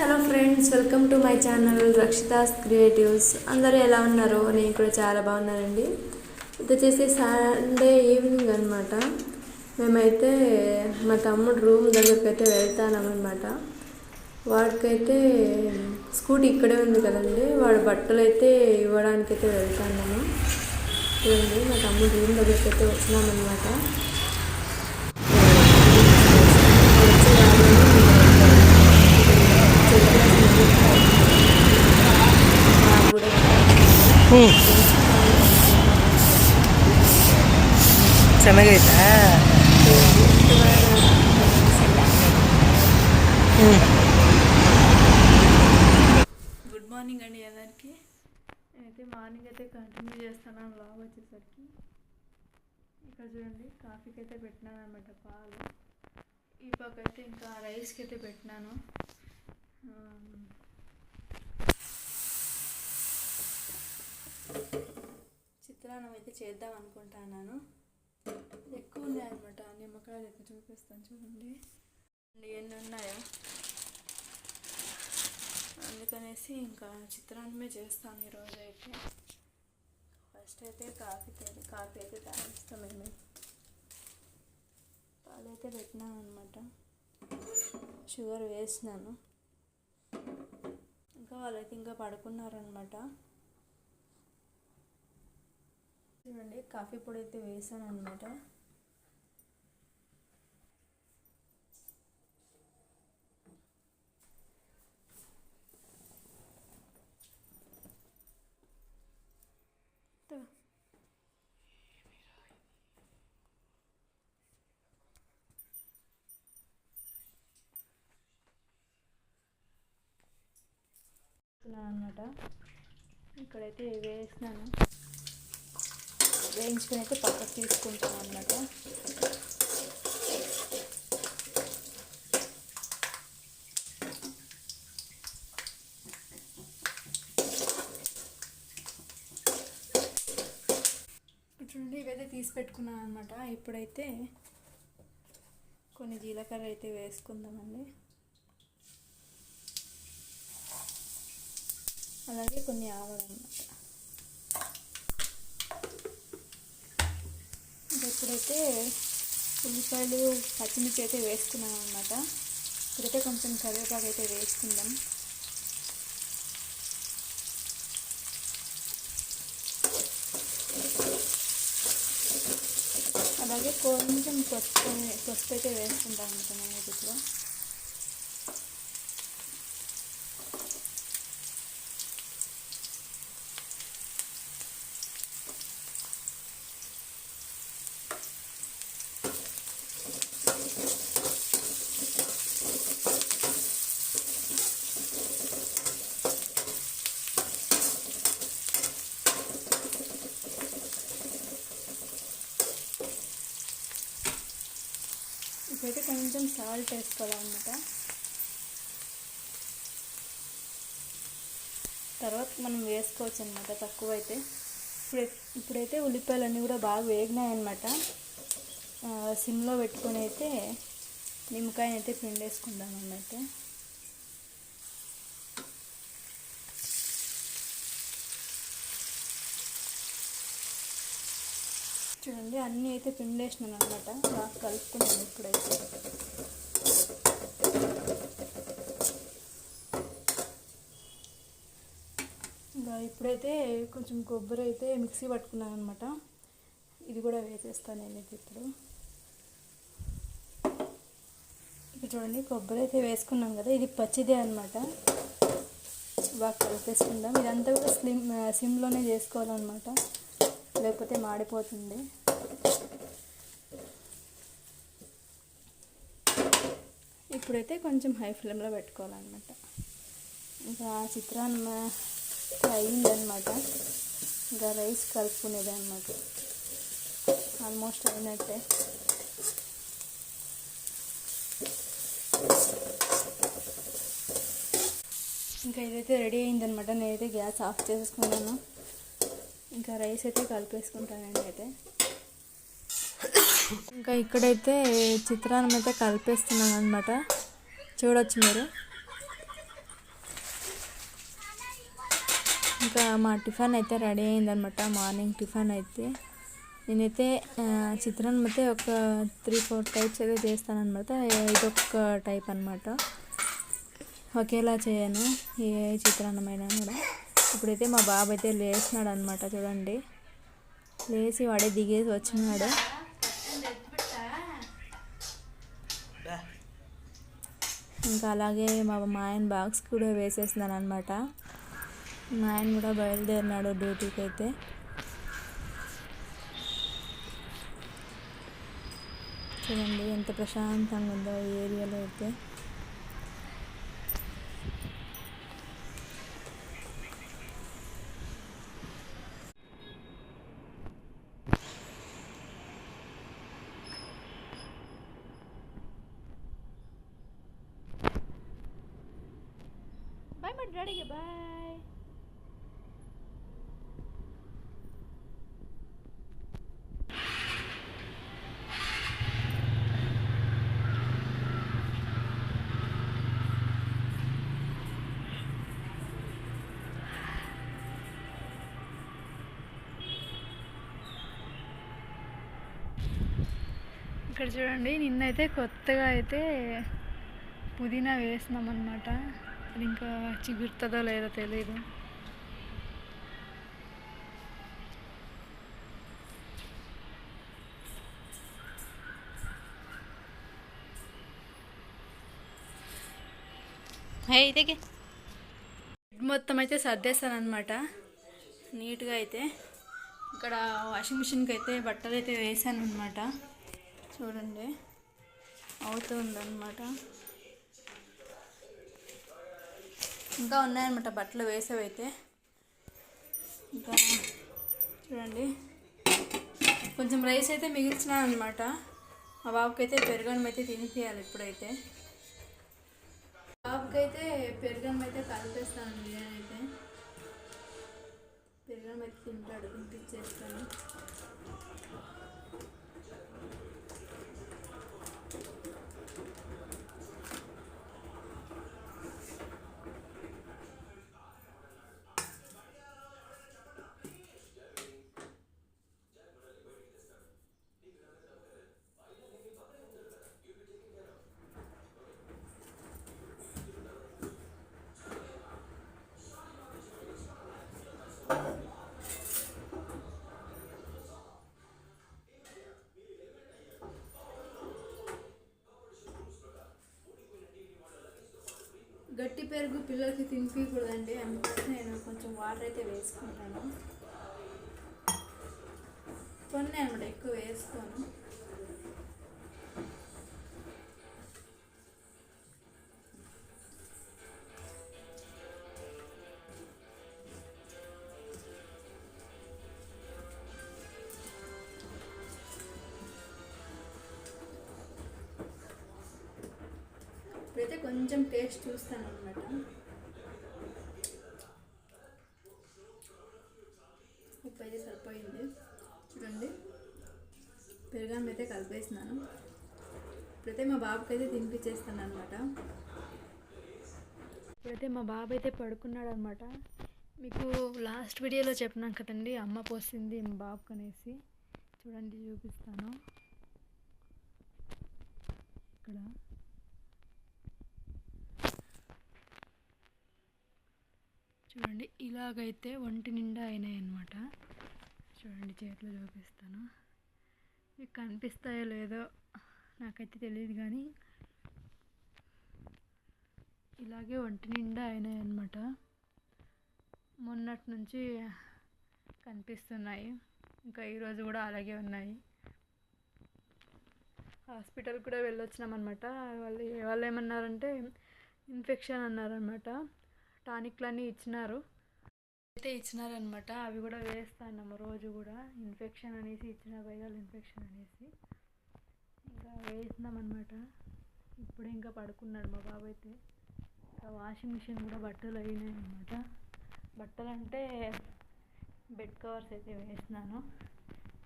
Hello friends welcome to my channel Rakshita's creatives. అందరూ ఎలా ఉన్నారు? నేను కూడా చాలా బాగున్నానండి. ఇది వచ్చేసి సండే ఈవినింగ్ అనమాట మేమైతే మా తమ్ముడు రూమ్ దగ్గరికి అయితే వెళ్తానమాట వాడికైతే స్కూటీ ఇక్కడే ఉంది కదండి. వాడు బట్టలు అయితే ఇవ్వడానికి అయితే వెళ్తాను చూడండి మా తమ్ముడు రూమ్ దగ్గరికి అయితే వచ్చినామన్నమాట వచ్చే దారిలో కూడా ಚೆನ್ನಾಗೈತಾ గుడ్ మార్నింగ్ అండి అందరికి నేనైతే మార్నింగ్ అయితే కంటిన్యూ చేస్తాను లాగ్ వచ్చేసరికి ఇక్కడ చూడండి కాఫీకి అయితే పెట్టినాను అనమాట పాలు ఈ పక్క అయితే ఇంకా రైస్కి అయితే పెట్టినాను చిత్రాన్నం అయితే చేద్దాం అనుకుంటున్నాను. ఎక్కువ ఉన్నాయి అనమాట నిమ్మకాయలు అయితే చూపిస్తాను చూడండి. ఎన్ని ఉన్నాయో. అందుకనేసి ఇంకా చిత్రాన్నమే చేస్తాను ఈరోజు అయితే ఫస్ట్ అయితే కాఫీ అయితే కాఫీ అయితే తాగిస్తాం మేము. పాలైతే పెట్టినాను అనమాట షుగర్ వేసినాను. ఇంకా వాళ్ళైతే ఇంకా పడుకున్నారనమాట చూడండి కాఫీ పొడి అయితే వేసాను అనమాట అనమాట ఇక్కడైతే వేసినాను. వేయించుకుని అయితే పక్కకు తీసుకుంటాం అన్నమాట. చూడండి ఇవైతే తీసి పెట్టుకున్నాను అనమాట ఇప్పుడైతే కొన్ని జీలకర్ర అయితే వేసుకుందామండి. అలాగే కొన్ని ఆవాలన్నమాట అన్నమాట ఇంకా ఇప్పుడైతే ఉల్లిపాయలు పచ్చిమిర్చి అయితే వేసుకున్నాం అనమాట ఇప్పుడైతే కొంచెం కరివేపాకు అయితే వేసుకుందాం. అలాగే కొంచెం పసుపు పసుపు అయితే వేసుకుంటాం అనమాట నేను ఇప్పుడు ఇప్పుడైతే కొంచెం సాల్ట్ వేసుకోవాలన్నమాట. తర్వాత మనం వేసుకోవచ్చు అనమాట తక్కువ అయితే ఇప్పుడు ఇప్పుడైతే ఉల్లిపాయలన్నీ కూడా బాగా వేగినాయన్నమాట. సిమ్లో పెట్టుకొని అయితే నిమ్మకాయనైతే అయితే పిండేసుకుందాం అన్నమాట చూడండి అన్నీ అయితే పిండేసినాను అనమాట బాగా కలుపుకున్నాను ఇప్పుడైతే. ఇంకా ఇప్పుడైతే కొంచెం కొబ్బరి అయితే మిక్సీ పట్టుకున్నాను అనమాట ఇది కూడా వేసేస్తాను నేనైతే ఇప్పుడు. ఇక్కడ చూడండి కొబ్బరి అయితే వేసుకున్నాం కదా ఇది పచ్చిదే అనమాట బాగా కలిపేసుకుందాం. ఇదంతా కూడా స్లిమ్ సిమ్లోనే చేసుకోవాలన్నమాట. లేకపోతే మాడిపోతుంది. ఇప్పుడైతే కొంచెం హై ఫ్లేమ్లో పెట్టుకోవాలన్నమాట. ఇంకా చిత్రాన్న అయిందనమాట ఇంకా రైస్ కలుపుకునేది అనమాట ఆల్మోస్ట్ అయినట్టే. ఇంకా ఇదైతే రెడీ అయిందనమాట నేనైతే గ్యాస్ ఆఫ్ చేసుకున్నాను. ఇంకా రైస్ అయితే కలిపేసుకుంటానండి అయితే. ఇంకా ఇక్కడైతే చిత్రాన్నం అయితే కలిపేస్తున్నాను అనమాట చూడొచ్చు మీరు. ఇంకా మా టిఫిన్ అయితే రెడీ అయిందనమాట మార్నింగ్ టిఫిన్ అయితే. నేనైతే ఆ, చిత్రాన్నం అయితే ఒక త్రీ ఫోర్ టైప్స్ అయితే చేస్తానమాట ఇదొక టైప్ అనమాట ఒకేలా చేయను. ఏ చిత్రాన్నమైనా కూడా. ఇప్పుడైతే మా బాబు అయితే లేచినాడు అనమాట చూడండి. లేచి వాడే దిగేసి వచ్చినాడు. ఇంకా అలాగే మా మా ఆయన బాక్స్ కూడా వేసేస్తున్నాను అనమాట మా ఆయన కూడా బయలుదేరినాడు డ్యూటీకి అయితే. చూడండి ఎంత ప్రశాంతంగా ఉందో ఈ ఏరియాలో అయితే. ಮಾಡಿ ಡ್ಯಾಡಿಗೆ ಬಾಯ್ ఇక్కడ చూడండి నిన్నైతే కొత్తగా అయితే పుదీనా వేసినాం అనమాట అది ఇంకా చిగురుతుందో లేదో తెలీదు. ఇదిగే. మొత్తం అయితే సర్దేస్తాను అనమాట నీట్గా అయితే ఇక్కడ వాషింగ్ మిషన్కి అయితే బట్టలు అయితే వేసాను అనమాట చూడండి అవుతుందన్నమాట. ఇంకా ఉన్నాయన్నమాట బట్టలు వేసేవైతే. ఇంకా చూడండి. కొంచెం రైస్ అయితే మిగిల్చినాను అనమాట మా బాబుకైతే అయితే పెరుగన్నం అయితే తినిపియాలి ఇప్పుడైతే. బాబుకైతే పెరుగన్నం అయితే కలిపేస్తాను బిర్యానీ అయితే పెరుగన్నం అయితే తింటాడు తినిపించేస్తాను గట్టి పెరుగు పిల్లలకి తినిపించకూడదండి అందుకోసం నేను కొంచెం వాటర్ అయితే వేసుకుంటాను. కొన్ని అనమాట ఎక్కువ వేసుకోను. ఇప్పుడైతే కొంచెం టేస్ట్ చూస్తాను అనమాట ఉప్పు అయితే సరిపోయింది. చూడండి. పెరుగన్నం అయితే కలిపేసినాను. ఇప్పుడైతే మా బాబుకి అయితే తినిపించేస్తాను అనమాట ఇప్పుడైతే మా బాబు అయితే పడుకున్నాడు అనమాట మీకు లాస్ట్ వీడియోలో చెప్పినాం కదండి అమ్మ పోసింది మా బాబు అనేసి చూడండి చూపిస్తాను. ఇక్కడ. చూడండి ఇలాగైతే ఒంటి నిండా అయినాయి అనమాట చూడండి చేతిలో చూపిస్తాను. మీకు కనిపిస్తాయో లేదో నాకైతే తెలియదు కానీ ఇలాగే ఒంటి నిండా అయినాయి అనమాట మొన్నటి నుంచి కనిపిస్తున్నాయి. ఇంకా ఈరోజు కూడా అలాగే ఉన్నాయి. హాస్పిటల్ కూడా వెళ్ళొచ్చినామన్నమాట. వాళ్ళు వాళ్ళు ఏమన్నారంటే ఇన్ఫెక్షన్ అన్నారనమాట టానిక్లన్నీ ఇచ్చినారు. అయితే ఇచ్చినారనమాట అవి కూడా వేస్తాను రోజు కూడా. ఇన్ఫెక్షన్ అనేసి ఇచ్చిన వైరల్ ఇన్ఫెక్షన్ అనేసి. ఇంకా వేసినామన్నమాట. ఇప్పుడు ఇంకా పడుకున్నాడు మా బాబు అయితే. ఇంకా వాషింగ్ మిషన్ కూడా బట్టలు అయినాయి అనమాట బట్టలు అంటే బెడ్ కవర్స్ అయితే వేసినాను.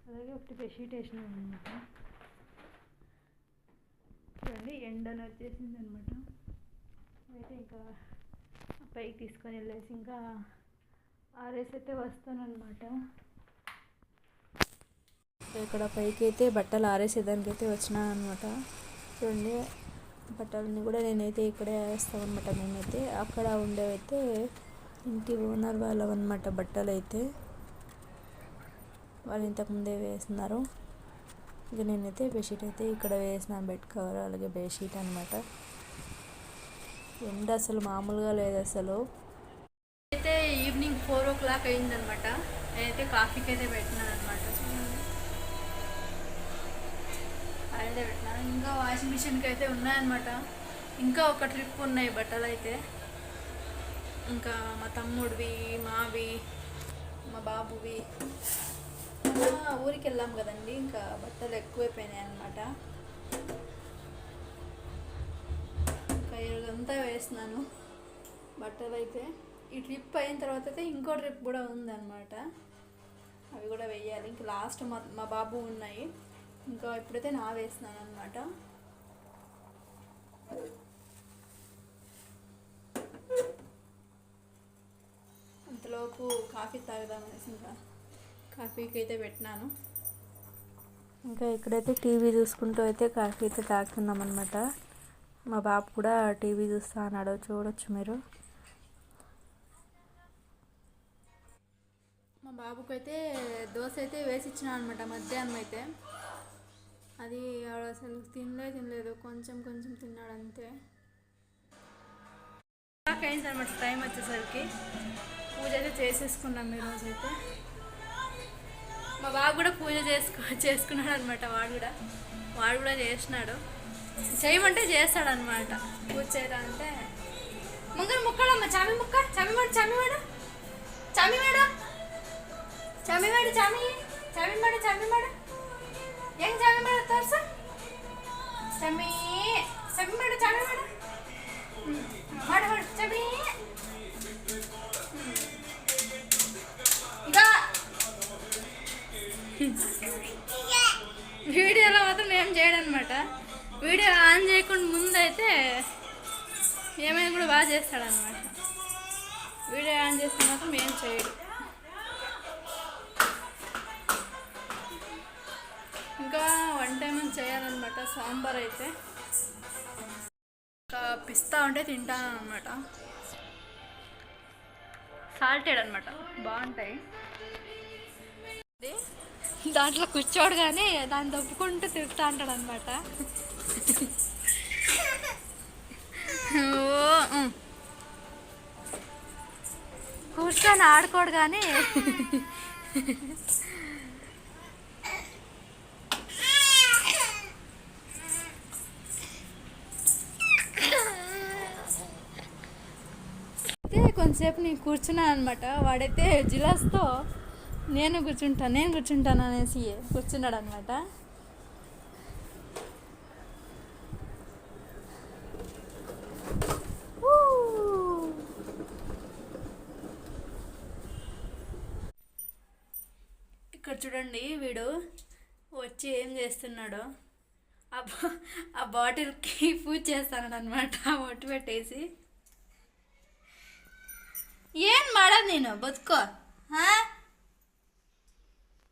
అలాగే ఒకటి బెడ్షీట్ వేసినాను అనమాట చూడండి ఎండను వచ్చేసింది అనమాట అయితే ఇంకా పైకి తీసుకొని వెళ్ళేసి ఇంకా ఆరేసి అయితే వస్తానమాట ఇక్కడ పైకి అయితే బట్టలు ఆరేసేదానికి అయితే వచ్చినాను అనమాట చూడండి బట్టలన్నీ కూడా నేనైతే ఇక్కడే వేస్తాను అనమాట మేమైతే అక్కడ ఉండేవైతే ఇంటి ఓనర్ వాళ్ళవన్నమాట బట్టలు అయితే వాళ్ళు ఇంతకుముందే వేస్తున్నారు ఇక నేనైతే బెడ్షీట్ అయితే ఇక్కడ వేసిన బెడ్ కవర్ అలాగే బెడ్షీట్ అనమాట ఎండ అసలు మామూలుగా లేదు అసలు అయితే ఈవినింగ్ ఫోర్ ఓ క్లాక్ అయిందనమాట. నేనైతే కాఫీకి అయితే పెట్టినాను అనమాట అయితే పెట్టినాను ఇంకా వాషింగ్ మిషన్కి అయితే ఉన్నాయన్నమాట ఇంకా ఒక ట్రిప్ ఉన్నాయి బట్టలు అయితే ఇంకా మా తమ్ముడివి మావి మా బాబువి. ఊరికి వెళ్ళాం కదండి. ఇంకా బట్టలు ఎక్కువైపోయినాయి అనమాట అంతా వేసినాను. బట్టలు అయితే ఈ ట్రిప్ అయిన తర్వాత అయితే ఇంకో ట్రిప్ కూడా ఉందన్నమాట. అవి కూడా వేయాలి. ఇంకా లాస్ట్ మా మా బాబు ఉన్నాయి. ఇంకా ఇప్పుడైతే నా వేసినాను అనమాట అంతలోపు కాఫీ తాగుదామనేసి ఇంకా కాఫీకి అయితే పెట్టినాను. ఇంకా ఇక్కడైతే టీవీ చూసుకుంటూ అయితే కాఫీ అయితే తాగుతున్నాం అనమాట మా బాబు కూడా టీవీ చూస్తా అన్నాడు. చూడొచ్చు మీరు. మా బాబుకి అయితే దోశ అయితే వేసి ఇచ్చిన అనమాట మధ్యాహ్నం అయితే. అది అసలు తినలే తినలేదు. కొంచెం కొంచెం తిన్నాడు అంతే. అయింది అనమాట టైం వచ్చేసరికి. పూజ అయితే చేసేసుకున్నాం ఈరోజు అయితే. మా బాబు కూడా పూజ చేసుకో చేసుకున్నాడు అనమాట వాడు కూడా. వాడు కూడా చేసినాడు. చేయమంటే చేస్తాడు అనమాట పూజ చేయడం అంటే ముంగర ముక్కడమ్మ చామి ముక్క చమివాడు చమివాడు చమివాడు చమివాడు చమి. చమివాడు చమివాడు ఏం చమివాడు తోర్స? చమి. చమివాడు చమివాడు వాడు వాడు చమి. ఇంకా వీడియోలో మాత్రం ఏం చేయడం అనమాట వీడియో ఆన్ చేయకుండా ముందైతే ఏమైనా కూడా బాగా చేస్తాడనమాట వీడియో ఆన్ చేస్తే మాత్రం ఏం చేయడు. ఇంకా వన్ టైం చేయాలన్నమాట సాంబార్ అయితే. ఇంకా పిస్తా ఉంటే తింటాను అనమాట సాల్టెడ్ అనమాట బాగుంటాయి. దాంట్లో కూర్చోడు కానీ దాన్ని దప్పుకుంటూ తిరుగుతూ ఉంటాడు అనమాట కూర్చొని ఆడుకోడు కానీ అయితే కొంతసేపు నేను కూర్చున్నాను అనమాట వాడైతే జిలాస్తో నేను కూర్చుంటాను నేను కూర్చుంటాను అనేసి కూర్చున్నాడు అనమాట ఇక్కడ చూడండి వీడు వచ్చి ఏం చేస్తున్నాడో. ఆ బాటిల్కి పూజ చేస్తాను అనమాట ఒట్టు పెట్టేసి. ఏం మాడదు నేను? బతుకో.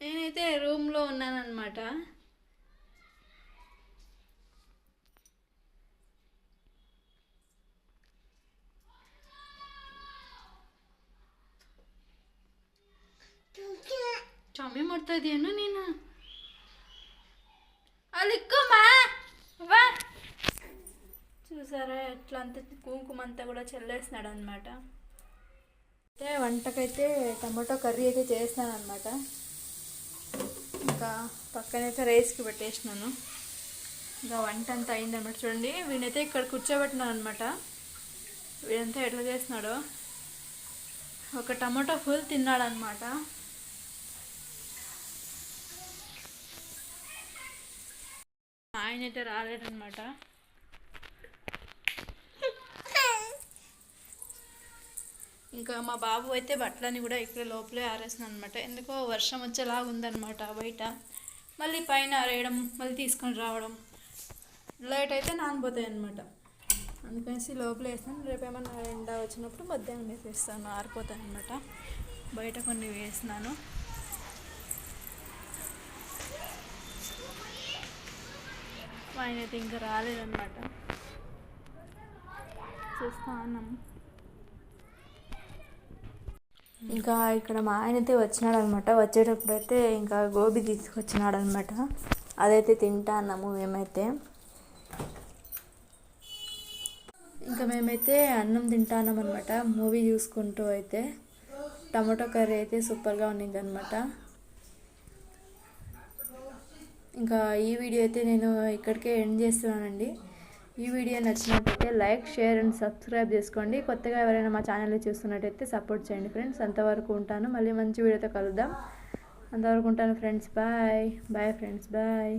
నేనైతే రూమ్లో ఉన్నానన్నమాట. ಚೊಮ್ಮೆ ಮಾಡ್ತಾ ಇದೆಯೇನು ನೀನು అలిక్కమ్మా వా చూసారా ఎట్లా అంత కుంకుమ అంతా కూడా చల్లేస్తున్నాడు అనమాట అయితే వంటకైతే టమాటో కర్రీ అయితే చేస్తాను అనమాట ఇంకా పక్కనైతే రైస్కి పెట్టేసినాను ఇంకా వంట అంతా అయిందన్నమాట చూడండి వీడైతే ఇక్కడ కూర్చోబెట్టినాను అనమాట వీడంతా ఎట్లా చేస్తున్నాడో ఒక టమాటో ఫుల్ తిన్నాడు ఆయన అయితే రాలేదనమాట ఇంకా మా బాబు అయితే బట్టలని కూడా ఇక్కడ లోపలే ఆరేసిన అనమాట ఎందుకో వర్షం వచ్చేలాగా ఉందనమాట బయట. మళ్ళీ పైన ఆరేయడం మళ్ళీ తీసుకొని రావడం. లైట్ అయితే నానిపోతాయి అనమాట అందుకనేసి లోపల వేస్తాను. రేపు ఏమన్నా ఎండ వచ్చినప్పుడు మధ్యాహ్నం వేసేస్తాను. ఆరిపోతాయి అనమాట బయట కొన్ని వేసినాను. ఆయన అయితే ఇంకా రాలేదన్నమాట. చూస్తా ఉన్నాం ఇంకా ఇక్కడ మా ఆయన అయితే వచ్చినాడనమాట వచ్చేటప్పుడు అయితే ఇంకా గోబీ తీసుకొచ్చినాడనమాట అదైతే తింటా అన్నాము మేమైతే. ఇంకా మేమైతే అన్నం తింటాన్నాం అనమాట మూవీ చూసుకుంటూ అయితే టమాటో కర్రీ అయితే సూపర్గా ఉన్నింది అనమాట ఇంకా ఈ వీడియో అయితే నేను ఇక్కడికే ఎండ్ చేస్తున్నానండి. ఈ వీడియో నచ్చినట్టయితే లైక్ షేర్ అండ్ సబ్స్క్రైబ్ చేసుకోండి. కొత్తగా ఎవరైనా మా ఛానల్ని చూస్తున్నట్టయితే సపోర్ట్ చేయండి ఫ్రెండ్స్. అంతవరకు ఉంటాను. మళ్ళీ మంచి వీడియోతో కలుద్దాం. అంతవరకు ఉంటాను friends. Bye. Bye friends. Bye.